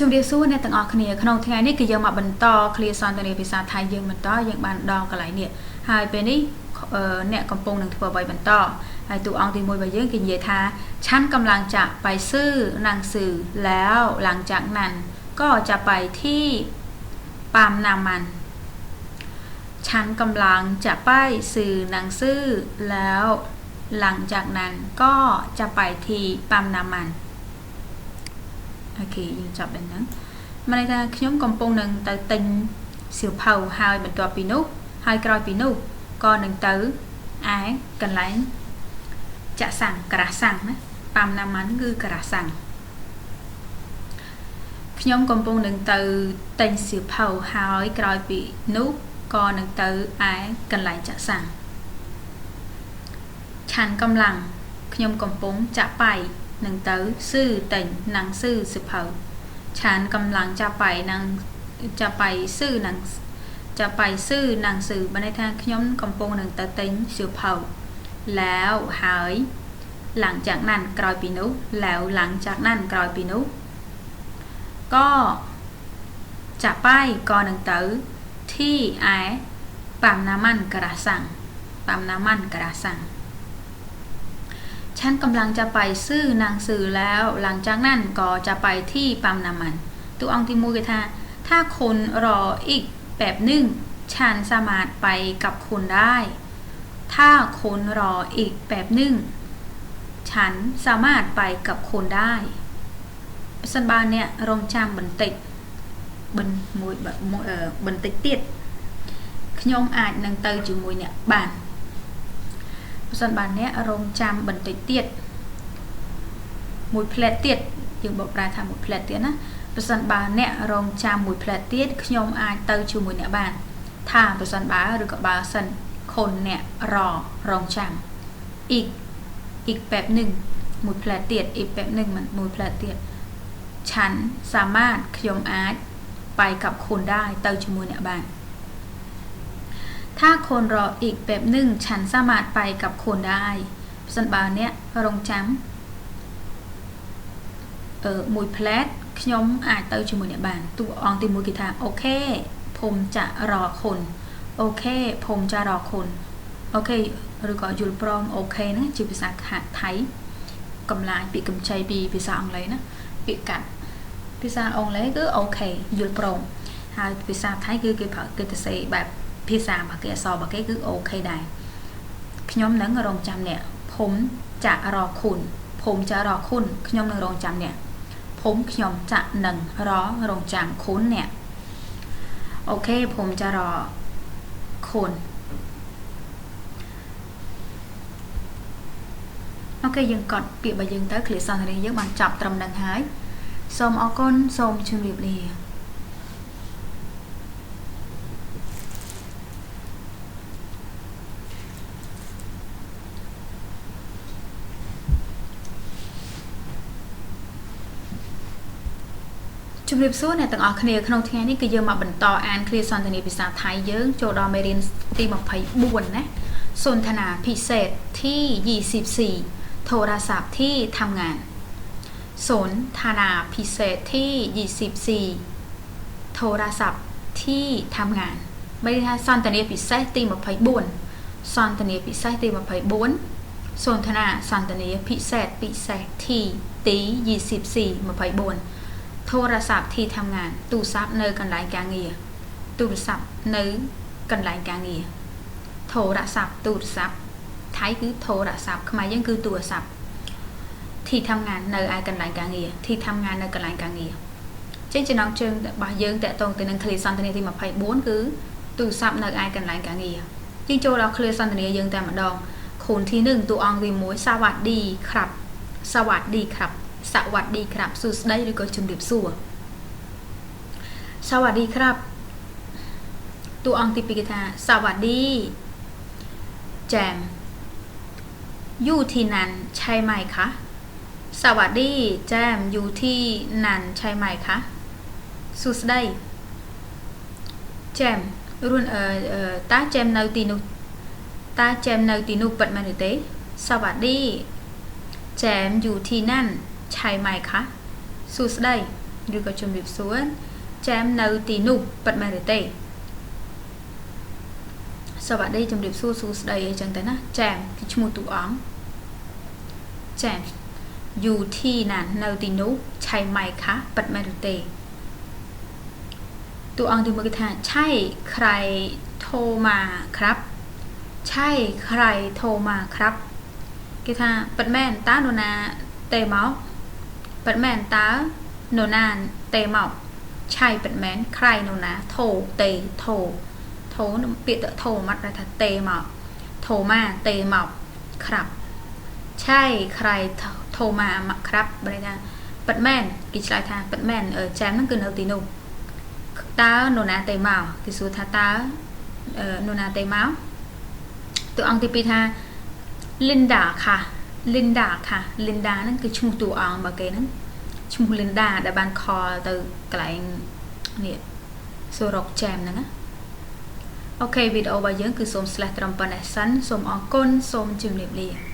ជំរាបសួរអ្នកទាំងអស់គ្នាក្នុងថ្ងៃនេះគឺយើងមកបន្តឃ្លាសន្ទនាភាសាថៃយើងបន្តយើងបានដល់កន្លែងនេះហើយពេលនេះអឺអ្នកកំពុងនឹងធ្វើអ្វីបន្តហើយតួអង្គទី1របស់យើងគឺនិយាយថាឆាន់កំឡុងจะไปซื้อหนังสือแล้วหลังจากนั้นก็จะไปที่ปั๊มน้ำมันฉันกำลังจะไปซื้อหนังสือแล้วหลังจากนั้นก็จะไปที่ปั๊มน้ำมัน អូខេយើងចាប់ដល់ហ្នឹងមានន័យថាខ្ញុំកំពុងនឹងទៅទិញសៀវភៅហើយបន្ទាប់ពីនោះហើយក្រោយពីនោះក៏នឹងទៅឯកន្លែងចាក់សាំងក្រាស់សាំងណាប៉ាំណាម៉ាន់គឺក្រាស់សាំងខ្ញុំកំពុងនឹងទៅទិញសៀវភៅហើយក្រោយពីនោះក៏នឹងទៅឯកន្លែងចាក់សាំងឆានកំឡាំងខ្ញុំកំពុងចាក់បាយ หนึ่งเต๋อซื่อแต่งนางซื่อสืบเผาฉันกำลังจะไปนางจะไปซื่อนางจะไปซื่อนางสื่อบันไดทางขย่มกำปองหนึ่งเต๋อเต็งสืบเผาแล้วหายหลังจากนั้นกลอยปีนุแล้วหลังจากนั้นกลอยปีนุก็จะไปกอนหนึ่งเต๋อที่ไอ้ปั๊มน้ำมันกระสังปั๊มน้ำมันกระสัง ฉันกำลังจะไปซื้อหนังสือแล้ว หลังจากนั้นก็จะไปที่ปั๊มน้ำมัน ตัวองที่มูกท่าถ้าคนรออีกแบบหนึ่งฉันสามารถไปกับคุณได้ ถ้าคนรออีกแบบหนึ่งฉันสามารถไปกับคุณได้ប្រសិនបើអ្នករងចាំបន្តិចបន្មួយបន្តិចទៀតខ្ញុំអាចនឹងទៅជាមួយអ្នកបាន ប្រសិនបើអ្នករងចាំបន្តិចទៀតមួយផ្លែតទៀតយើងបកប្រែថាមួយផ្លែតទៀតណាប្រសិនបើអ្នករងចាំមួយផ្លែតទៀតខ្ញុំអាចទៅជាមួយអ្នកបាន ថាប្រសិនបើឬក៏បើសិនខុនអ្នកររងចាំអ៊ីកអ៊ីកបែបหนึ่งមួយផ្លែតទៀតអ៊ីកបែបหนึ่งមិនមួយផ្លែតទៀតឆាន់សាមាតខ្ញុំអាចไปกับคุณได้ទៅជាមួយអ្នកបាន ถ้าคนรออีกแบบหนึ่งฉันสามารถไปกับคุณได้សិនបើអ្នករងចាំអឺមួយផ្លែតខ្ញុំអាចទៅជាមួយអ្នកបានតួអង្គទី1គេថាអូខេผมจะรอคุณអូខេผมจะรอคุณអូខេឬក៏យល់ព្រមអូខេហ្នឹងជាភាសាថៃកំឡាញពាក្យកម្ចីពីភាសាអង់គ្លេសណាពាក្យកាត់ភាសាអង់គ្លេសគឺអូខេយល់ព្រមហើយភាសាថៃគឺគេប្រើគេទៅសេបែប ភាសារបស់គេអក្សររបស់គេគឺអូខេដែរខ្ញុំនឹងរងចាំអ្នកភូមិចាក់រខុនភូមិចាក់រខុនខ្ញុំនឹងរងចាំអ្នកភូមិខ្ញុំចាក់នឹងររងចាំខុនអ្នកអូខេភូមិចាក់រខុនអូខេយើងកត់ពាក្យរបស់យើងទៅឃ្លាសន្ទនាយើងបានចប់ត្រឹមនឹងហើយសូមអរគុណសូមជម្រាបលា ជំរាបសួរអ្នកទាំងអស់គ្នាក្នុងថ្ងៃនេះគឺយើងមកបន្តអានឃ្លាសន្ទនាភាសាថៃយើងចូលដល់មេរៀនទី24ណាសន្ទនាពិសេសទី24โทรศัพท์ที่ทำงานสนทนาพิเศษที่24โทรศัพท์ที่ทำงานไม่ได้សន្ទនាពិសេសទី24សន្ទនាពិសេសទី24សន្ទនាសន្ទនាពិសេសពិសេសទីទី24 24 โทรศัพท์ที่ทำงานទូរស័ព្ទនៅកន្លែងការងារទូរស័ព្ទនៅកន្លែងការងារโทรស័ព្ទទូរស័ព្ទថៃគឺโทរស័ព្ទខ្មែរយើងគឺទូរស័ព្ទที่ทำงานនៅឯកន្លែងការងារที่ทำงานនៅកន្លែងការងារចឹងចំណងជើងរបស់យើងតកតងទៅនឹងឃ្លាសន្ទនាទី24គឺទូរស័ព្ទនៅឯកន្លែងការងារយើងចូលដល់ឃ្លាសន្ទនាយើងតែម្ដងខូនទី1តួអង្គទី1សាវ៉ាឌីក្រាប់សាវ៉ាឌីក្រាប់ สวัสดีครับสุดได้หรือก็ชุนเดียบสัวสวัสดีครับ ตัวอังติปิกตาสวัสดี แจม อยู่ที่นั่นใช่ไหมคะ สวัสดี แจม อยู่ที่นั่นใช่ไหมคะ สุดได้แจม รุ่นเอ่อตาแจมนาตินุตาแจมนาตินุปัดมาหรือเตสวัสดี แจม อยู่ที่นั่น ឆៃម៉ៃខាសួស្តី ឬក៏ជំរាបសួរចែមនៅទីនោះពិតមែនឬទេសวัสดีជំរាបសួរសួស្តីអីចឹងទៅណាចែមគឺឈ្មោះតួអង្គចែមอยู่ที่นั่นនៅទីនោះใช่ไหมคะពិតមែនឬទេតួអង្គទីមួយគឺថាใช่ใครโทรมาครับใช่ใครโทรมาครับគេថាពិតមែនតើនរណាទេមក ប៉ិតមែនតើនរណាតេមកឆៃប៉ិតមែនក្រៃនរណាថោតេថោថោនឹងពាក្យថោមកប្រែថាតេមកថោម៉ាតេមកក្រាប់ឆៃក្រៃថោម៉ាមកក្រាប់បែរថាប៉ិតមែនគេឆ្លើយថាប៉ិតមែនចាមហ្នឹងគឺនៅទីនោះតើនរណាតេមកគេសួរថាតើនរណាតេមកតួអង្គទី2ថា Linda ค่ะ Linda ค่ะ Linda ហ្នឹងគឺឈ្មោះតួអង្គរបស់គេហ្នឹងឈ្មោះ Linda ដែលបាន call ទៅកន្លែងនេះសូរក jam ហ្នឹងណាអូខេវីដេអូរបស់យើងគឺសូម slash ត្រឹមប៉ុណ្ណេះសិនសូមអរគុណសូមជម្រាបលា